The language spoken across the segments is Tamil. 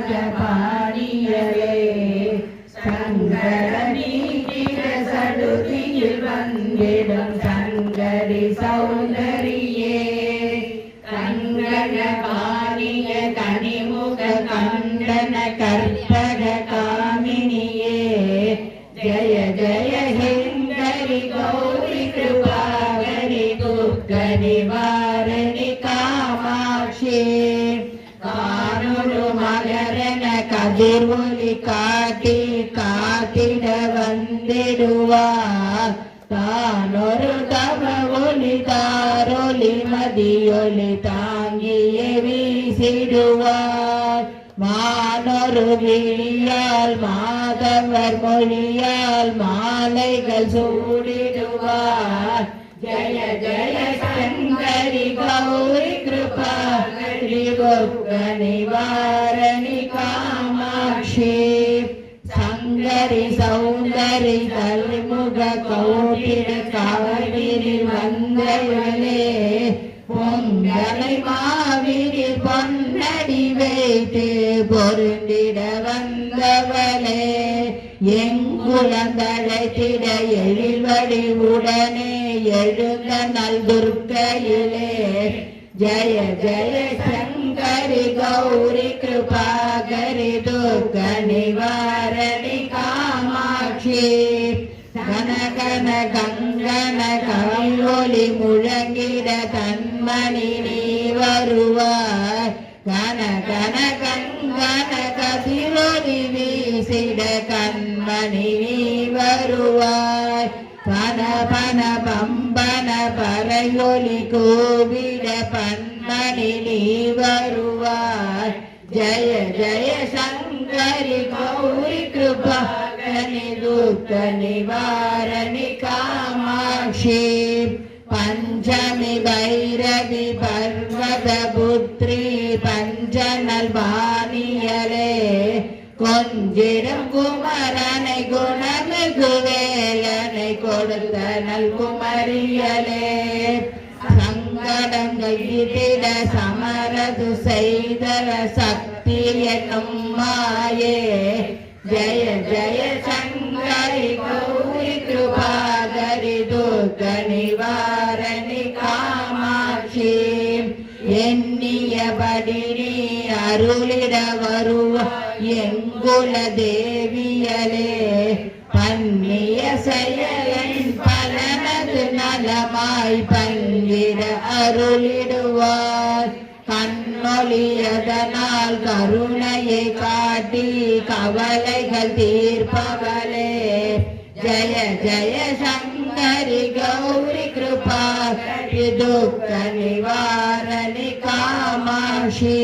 நாத பாடியலே சங்கர நீக்கிட சடுதியில் வந்திடும் சங்கரி சௌந்தரியே. கங்கண பாணிய கனிமுக கண்டன கற்பக காமினியே. ஜய ஜய ஹிந்தரி கௌரி கிருபாகரி துர்க நிவாரணி காமாட்சி. கதிர் ஒளி காட்டி காத்திட வந்திடுவார் தானொரு தவ ஒளி தாரொலி மதியொலி தாங்கியே வீசிடுவார் மானொரு விழியால் மாதவர் மொழியால் மாலைகள் சூடிடுவார் ஜய ஜய சங்கரி கௌரி கிருபாகரி புக்க நிவாரணி காமாட்சி சங்கரி சௌந்தரி கல்முக கௌட்டிட காவிரி வந்தவளே. பொங்கலை மாவிரி பொன்னடி வைத்து பொருந்திட வந்தவளே. எங்குழந்தழைத்திட எழில்வடி உடனே எழுந்த நல் துர்க்கையிலே. ஜய ஜய சங்க கௌரி கிருபாகரி துர்க நிவாரணி காமாட்சி கனகன கங்கன கவிழொலி முழங்கிட தன்மணி நீ வருவாய் கனகன கங்கன கதிரொலி வீசிட கண்மணி நீ வருவாய் பன பன பம்பன பறையொலி கோவிட பன்மணி நீ வருவாய். ஜய ஜய சங்கரி கௌரி கிருபாகனி துக்க நிவாரணி காமாட்சி. பஞ்சமி பைரவி பர்வத புத்ரி பஞ்சனல் பாணியலே கொஞ்சிடம் குமரனை குணமிகு வேலனை கொடுத்த நல் குமரியலே. சங்கடங்கள் இதிட சமரது செய்தர சக்தி என்னும் மாயே. ஜய ஜய எண்ணியபடி நீ அருளிட வருவ எங்குல தேவியலே. பன்னிய செயலின் பலனது நலமாய் பங்கிட அருளிடுவார். கண்ணொழியதனால் கருணையை காட்டி கவலைகள் தீர்ப்பவளே. ஜய ஜய சங்கரி கௌரி கிருபா. துக்க நிவாரணி காமாட்சி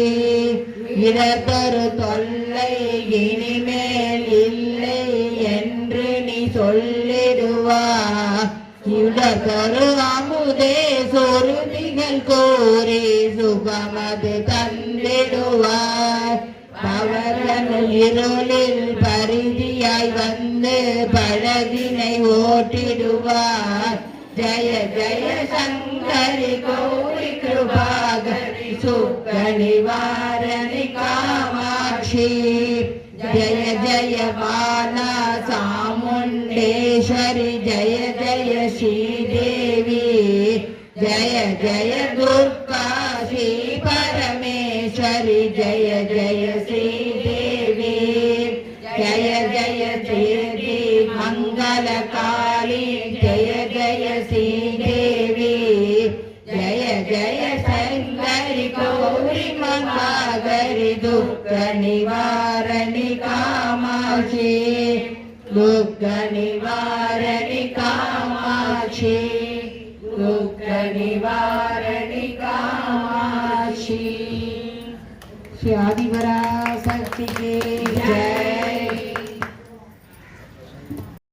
இடத்தொரு தொல்லை இனிமேல் இல்லை என்று நீ சொல்லிடுவா. இடத்தொரு அமுதே சொருதிகள் கோரி சுகமது தந்திடுவார் பவரனுள் இருளில் பரிதியாய் வந்து பழகினை ஓட்டிடுவார் ஜய ஜய சங்கரி கௌரி கிருபாகரி சுக்க நிவாரணி காமாட்சி ஜய ஜய பாலா சாமுண்டேஸ்வரி ஜய ஜய ஸ்ரீதேவி ஜய ஜய காமாட்சி துக்க நிவாரணி காமாட்சி துக்க நிவாரணி காமாட்சி ஸ்ரீ ஆதிபரா சக்திக்கு